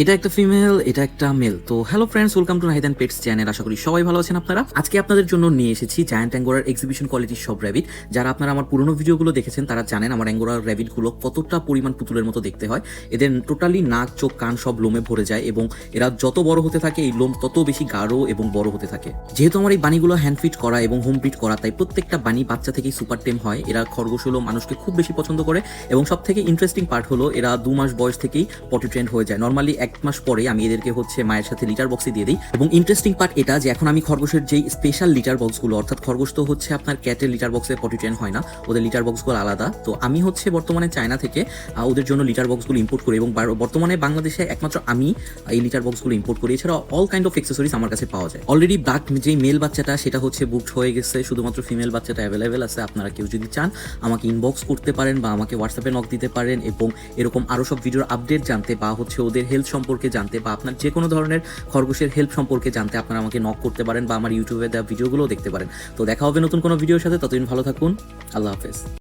এটা একটা ফিমেল এটা একটা মেল তো hello friends welcome to Nahidan pets channel আশা করি সবাই ভালো আছেন আপনারা। আজকে আপনাদের জন্য নিয়ে এসেছি জায়ান্ট অ্যাঙ্গোরার এক্সিবিশন কোয়ালিটির সব র্যাবিট যারা আপনারা আমার পুরোনো ভিডিওগুলো দেখেছেন, তারা জানেন আমার অ্যাঙ্গোরার র্যাবিটগুলো কতটা পরিমাণ পুতুলের মতো দেখতে হয়। এদের টোটালি নাক, চোখ, কান সব লোমে ভরে যায় এবং এরা যত বড় হতে থাকে, এই লোম তত বেশি গাঢ় এবং বড় হতে থাকে। যেহেতু আমার এই বাণীগুলো হ্যান্ড ফিট করা এবং হোম ফিট করা, তাই প্রত্যেকটা বাণী বাচ্চা থেকেই সুপার টেম হয়। এরা খরগোশ হলো মানুষকে খুব বেশি পছন্দ করে এবং সব থেকে ইন্টারেস্টিং পার্ট হলো, এরা দু মাস বয়স থেকেই পটি ট্রেন্ড হয়ে যায়। নর্মালি এক মাস পরে আমি এদেরকে হচ্ছে মায়ের সাথে লিটার বক্সে দিয়ে দিই। এবং ইন্টারেস্টিং পার্ট এটা যে এখন আমি খরগোশের যেই স্পেশাল লিটার বক্সগুলো অর্থাৎ খরগোশ তো হচ্ছে আপনার ক্যাটের লিটার বক্সে ট্রেন হয় না, ওদের লিটার বক্সগুলো আলাদা। তো আমি হচ্ছে বর্তমানে চায়না থেকে ওদের জন্য লিটার বক্সগুলো ইম্পোর্ট করি এবং বর্তমানে বাংলাদেশে একমাত্র আমি এই লিটার বক্সগুলো ইম্পোর্ট করি। এছাড়া অল কাইন্ড অফ এক্সেসরিজ আমার কাছে পাওয়া যায়। অলরেডি ব্লাক যেই মেল বাচ্চাটা, সেটা হচ্ছে বুকড হয়ে গেছে। শুধুমাত্র ফিমেল বাচ্চাটা অ্যাভেলেবেল আছে, আপনারা কেউ যদি চান, আমাকে ইনবক্স করতে পারেন বা আমাকে হোয়াটসঅ্যাপে নক দিতে পারেন এবং এরকম আরও সব ভিডিওর আপডেট জানতে বা হচ্ছে ওদের হেলথ সম্পর্কে জানতে বা আপনার যে কোনো ধরনের খরগোশের হেল্প সম্পর্কে জানতে আপনারা আমাকে নক করতে পারেন বা আমার ইউটিউবে দেওয়া ভিডিওগুলোও দেখতে পারেন। তো দেখা হবে নতুন কোনো ভিডিওর সাথে, ততদিন ভালো থাকুন, আল্লাহ হাফেজ।